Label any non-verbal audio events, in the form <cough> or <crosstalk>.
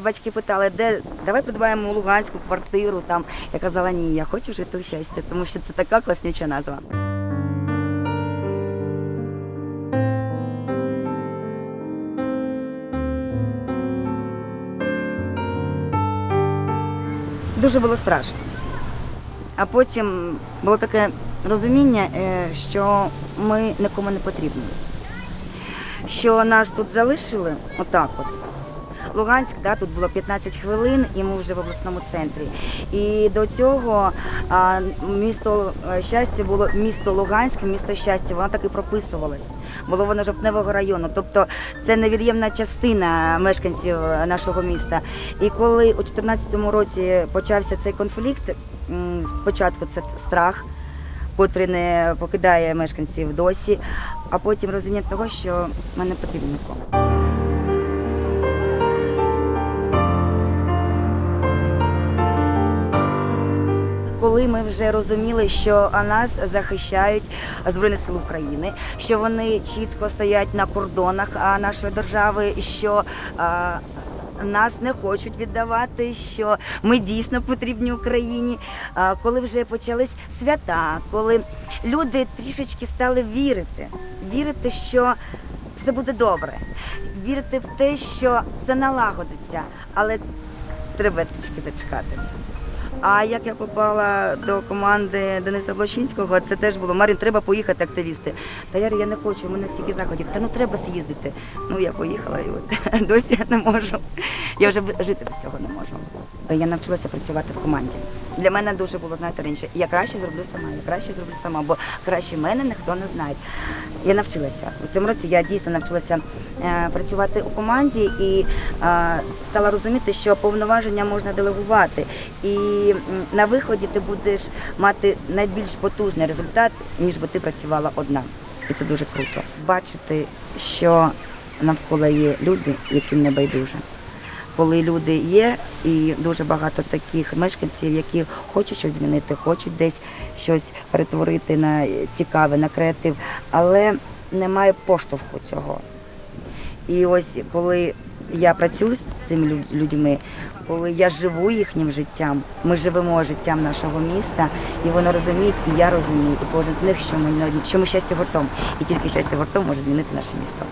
батьки питали, де давай придбаємо Луганську квартиру, там я казала, ні, я хочу жити у щастя, тому що це така класнюча назва. Дуже було страшно. А потім було таке розуміння, е, що ми нікому не потрібні. Що нас тут залишили отак от. Луганськ, да, тут було 15 хвилин, і ми вже в обласному центрі. І до цього а, місто е, щастя було місто Луганськ, місто щастя, воно так і прописувалось. Було воно жовтневого району. Тобто це невід'ємна частина мешканців нашого міста. І коли у 2014 році почався цей конфлікт, спочатку це страх, котрий не покидає мешканців досі, а потім розуміння того, що ми не нікому. Коли ми вже розуміли, що нас захищають Збройні Сили України, що вони чітко стоять на кордонах нашої держави, що нас не хочуть віддавати, що ми дійсно потрібні Україні. Коли вже почались свята, коли люди трішечки стали вірити, вірити, що все буде добре, вірити в те, що все налагодиться, але треба трішки зачекати. А як я попала до команди Дениса Блощинського, це теж було Марін, треба поїхати активісти. Та я, я не хочу, у мене стільки заходів. Та ну треба з'їздити. Ну я поїхала і от <laughs> досі я не можу. Я вже жити без цього не можу. Я навчилася працювати в команді. Для мене дуже було знаєте раніше. Я краще зроблю сама, я краще зроблю сама, бо краще мене ніхто не знає. Я навчилася у цьому році. Я дійсно навчилася е, працювати у команді і е, стала розуміти, що повноваження можна делегувати. І на виході ти будеш мати найбільш потужний результат, ніж би ти працювала одна. І це дуже круто. Бачити, що навколо є люди, яким не байдуже. Коли люди є, і дуже багато таких мешканців, які хочуть щось змінити, хочуть десь щось перетворити на цікаве, на креатив, але немає поштовху цього. І ось коли я працюю з цими людьми, коли я живу їхнім життям, ми живемо життям нашого міста, і вони розуміють, і я розумію, і кожен з них, що ми що ми щастя гуртом, і тільки щастя гуртом може змінити наше місто.